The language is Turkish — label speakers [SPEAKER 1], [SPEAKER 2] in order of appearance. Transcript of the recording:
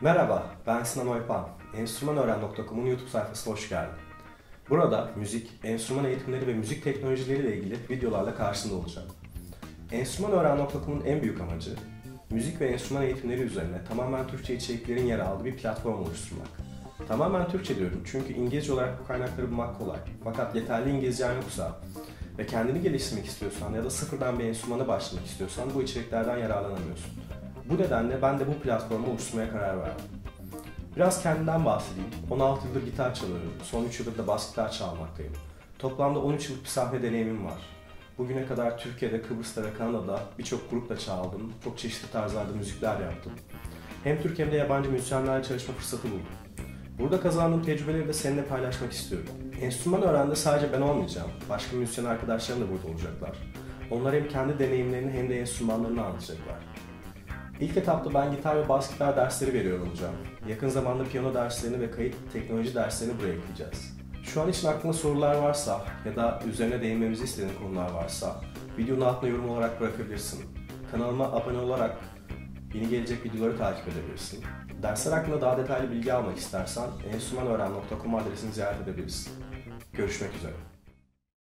[SPEAKER 1] Merhaba, ben Sinan Oypan. Enstrümanöğren.com'un YouTube sayfasına hoş geldin. Burada müzik, enstrüman eğitimleri ve müzik teknolojileriyle ilgili videolarla karşında olacağım. Enstrümanöğren.com'un en büyük amacı, müzik ve enstrüman eğitimleri üzerine tamamen Türkçe içeriklerin yer aldığı bir platform oluşturmak. Tamamen Türkçe diyorum çünkü İngilizce olarak bu kaynakları bulmak kolay. Fakat yeterli İngilizcen yoksa ve kendini geliştirmek istiyorsan ya da sıfırdan bir enstrümana başlamak istiyorsan bu içeriklerden yararlanamıyorsun. Bu nedenle ben de bu platformu oluşturmaya karar verdim. Biraz kendimden bahsedeyim. 16 yıldır gitar çalıyorum. Son 3 yıldır da bas gitar çalmaktayım. Toplamda 13 yıllık bir sahne deneyimim var. Bugüne kadar Türkiye'de, Kıbrıs'ta ve Kanada'da birçok grupla çaldım. Çok çeşitli tarzlarda müzikler yaptım. Hem Türk hem de yabancı müzisyenlerle çalışma fırsatı buldum. Burada kazandığım tecrübeleri de seninle paylaşmak istiyorum. Enstrüman öğrende sadece ben olmayacağım. Başka müzisyen arkadaşlarım da burada olacaklar. Onlar hem kendi deneyimlerini hem de enstrümanlarını anlatacaklar. İlk etapta ben gitar ve bas gitar dersleri veriyor olacağım. Yakın zamanda piyano derslerini ve kayıt teknoloji derslerini buraya ekleyeceğiz. Şu an için aklında sorular varsa ya da üzerine değinmemizi istediğin konular varsa videonun altına yorum olarak bırakabilirsin. Kanalıma abone olarak yeni gelecek videoları takip edebilirsin. Dersler hakkında daha detaylı bilgi almak istersen enstrümanöğren.com adresini ziyaret edebilirsin. Görüşmek üzere.